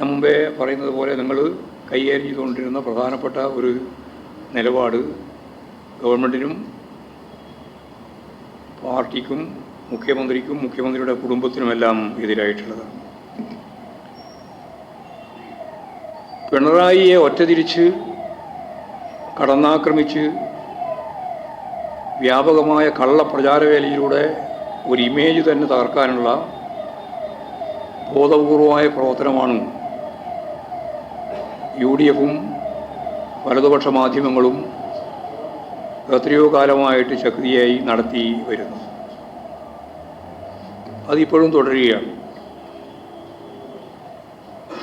ഞാൻ മുമ്പേ പറയുന്നത് പോലെ നിങ്ങൾ കൈകാര്യം ചെയ്തുകൊണ്ടിരുന്ന പ്രധാനപ്പെട്ട ഒരു നിലപാട് ഗവൺമെന്റിനും പാർട്ടിക്കും മുഖ്യമന്ത്രിക്കും മുഖ്യമന്ത്രിയുടെ കുടുംബത്തിനുമെല്ലാം എതിരായിട്ടുള്ളതാണ് പിണറായിയെ ഒറ്റതിരിച്ച് കടന്നാക്രമിച്ച് വ്യാപകമായ കള്ളപ്രചാരവേലയിലൂടെ ഒരു ഇമേജ് തന്നെ തകർക്കാനുള്ള ബോധപൂർവമായ പ്രവർത്തനമാണ് യു ഡി എഫും വലതുപക്ഷ മാധ്യമങ്ങളും എത്രയോ കാലമായിട്ട് ശക്തിയായി നടത്തി വരുന്നു. അതിപ്പോഴും തുടരുകയാണ്.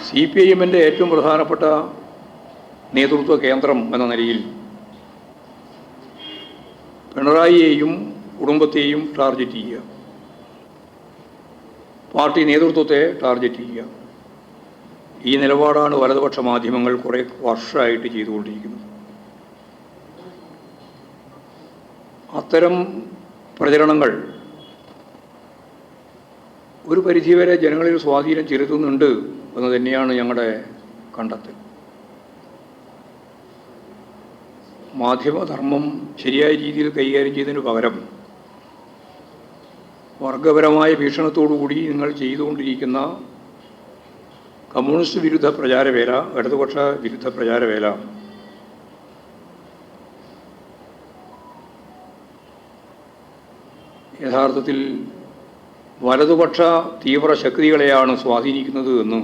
സി പി ഐ എമ്മിന്റെ ഏറ്റവും പ്രധാനപ്പെട്ട നേതൃത്വ കേന്ദ്രം എന്ന നിലയിൽ പിണറായിയെയും കുടുംബത്തെയും ടാർഗറ്റ് ചെയ്യുക. പാർട്ടി നേതൃത്വത്തെ ടാർഗറ്റ് ചെയ്യുക. ഈ നിലപാടാണ് വലതുപക്ഷ മാധ്യമങ്ങൾ കുറേ വർഷമായിട്ട് ചെയ്തുകൊണ്ടിരിക്കുന്നത്. അത്തരം പ്രചരണങ്ങൾ ഒരു പരിധിവരെ ജനങ്ങളിൽ സ്വാധീനം ചെലുത്തുന്നുണ്ട് എന്ന് തന്നെയാണ് ഞങ്ങളുടെ കണ്ടെത്തൽ. മാധ്യമധർമ്മം ശരിയായ രീതിയിൽ കൈകാര്യം ചെയ്തതിന് പകരം വർഗപരമായ ഭീഷണത്തോടുകൂടി നിങ്ങൾ ചെയ്തുകൊണ്ടിരിക്കുന്ന കമ്മ്യൂണിസ്റ്റ് വിരുദ്ധ പ്രചാരവേല ഇടതുപക്ഷ വിരുദ്ധ പ്രചാരവേല. യഥാർത്ഥത്തിൽ വലതുപക്ഷ തീവ്ര ശക്തികളെയാണ് സ്വാധീനിക്കുന്നത് എന്ന്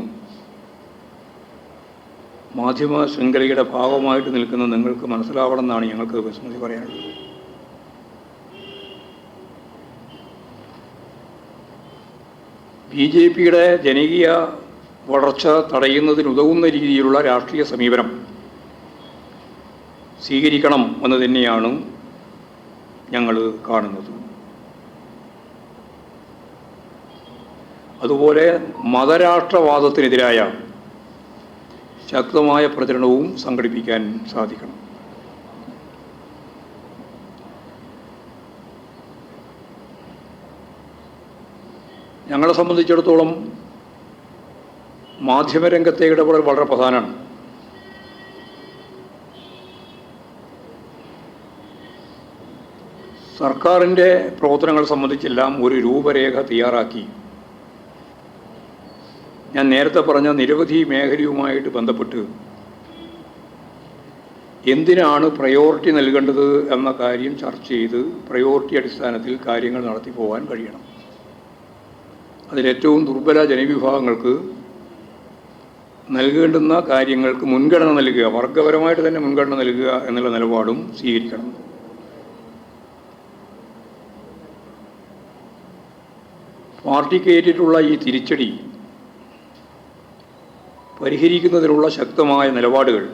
മാധ്യമ ശൃംഖലയുടെ ഭാഗമായിട്ട് നിൽക്കുന്ന നിങ്ങൾക്ക് മനസ്സിലാവണമെന്നാണ് ഞങ്ങൾക്ക് വിസ്മൃതി പറയാനുള്ളത്. ബി ജെ പിയുടെ ജനകീയ വളർച്ച തടയുന്നതിനുതകുന്ന രീതിയിലുള്ള രാഷ്ട്രീയ സമീപനം സ്വീകരിക്കണം എന്ന് തന്നെയാണ് ഞങ്ങൾ കാണുന്നത്. അതുപോലെ മതരാഷ്ട്രവാദത്തിനെതിരായ ശക്തമായ പ്രചരണവും സംഘടിപ്പിക്കാൻ സാധിക്കണം. ഞങ്ങളെ സംബന്ധിച്ചിടത്തോളം മാധ്യമരംഗത്തെ ഇടപെടൽ വളരെ പ്രധാനമാണ്. സർക്കാരിന്റെ പ്രവർത്തനങ്ങൾ സംബന്ധിച്ചെല്ലാം ഒരു രൂപരേഖ തയ്യാറാക്കി. ഞാൻ നേരത്തെ പറഞ്ഞ നിരവധി മേഖലയുമായിട്ട് ബന്ധപ്പെട്ട് എന്തിനാണ് പ്രയോറിറ്റി നൽകേണ്ടത് എന്ന കാര്യം ചർച്ച ചെയ്ത് പ്രയോറിറ്റി അടിസ്ഥാനത്തിൽ കാര്യങ്ങൾ നടത്തി പോകാൻ കഴിയണം. അതിലേറ്റവും ദുർബല ജനവിഭാഗങ്ങൾക്ക് നൽകേണ്ടുന്ന കാര്യങ്ങൾക്ക് മുൻഗണന നൽകുക വർഗപരമായിട്ട് തന്നെ മുൻഗണന നൽകുക എന്നുള്ള നിലപാടും സ്വീകരിക്കണം. പാർട്ടിക്ക് ഏറ്റിട്ടുള്ള ഈ തിരിച്ചടി പരിഹരിക്കുന്നതിനുള്ള ശക്തമായ നിലപാടുകൾ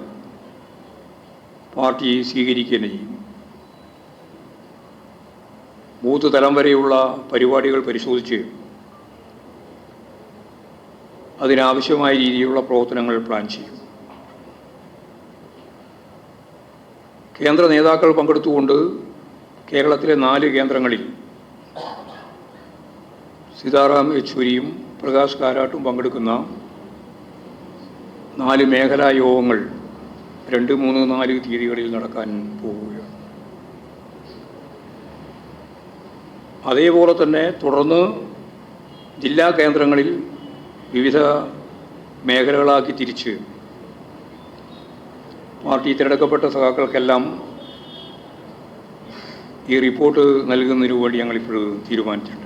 പാർട്ടി സ്വീകരിക്കുക ചെയ്യും. ബൂത്ത് തലം വരെയുള്ള പരിപാടികൾ പരിശോധിച്ച് അതിനാവശ്യമായ രീതിയിലുള്ള പ്രവർത്തനങ്ങൾ പ്ലാൻ ചെയ്യും. കേന്ദ്ര നേതാക്കൾ പങ്കെടുത്തുകൊണ്ട് കേരളത്തിലെ നാല് കേന്ദ്രങ്ങളിൽ സീതാറാം യെച്ചൂരിയും പ്രകാശ് കാരാട്ടും പങ്കെടുക്കുന്ന നാല് മേഖലാ യോഗങ്ങൾ രണ്ട് മൂന്ന് നാല് തീയതികളിൽ നടക്കാൻ പോവുകയാണ്. അതേപോലെ തന്നെ തുടർന്ന് ജില്ലാ കേന്ദ്രങ്ങളിൽ വിവിധ മേഖലകളാക്കി തിരിച്ച് പാർട്ടി തിരഞ്ഞെടുക്കപ്പെട്ട സഖാക്കൾക്കെല്ലാം ഈ റിപ്പോർട്ട് നൽകുന്നതിനു വേണ്ടി ഞങ്ങളിപ്പോൾ തീരുമാനിച്ചിട്ടുണ്ട്.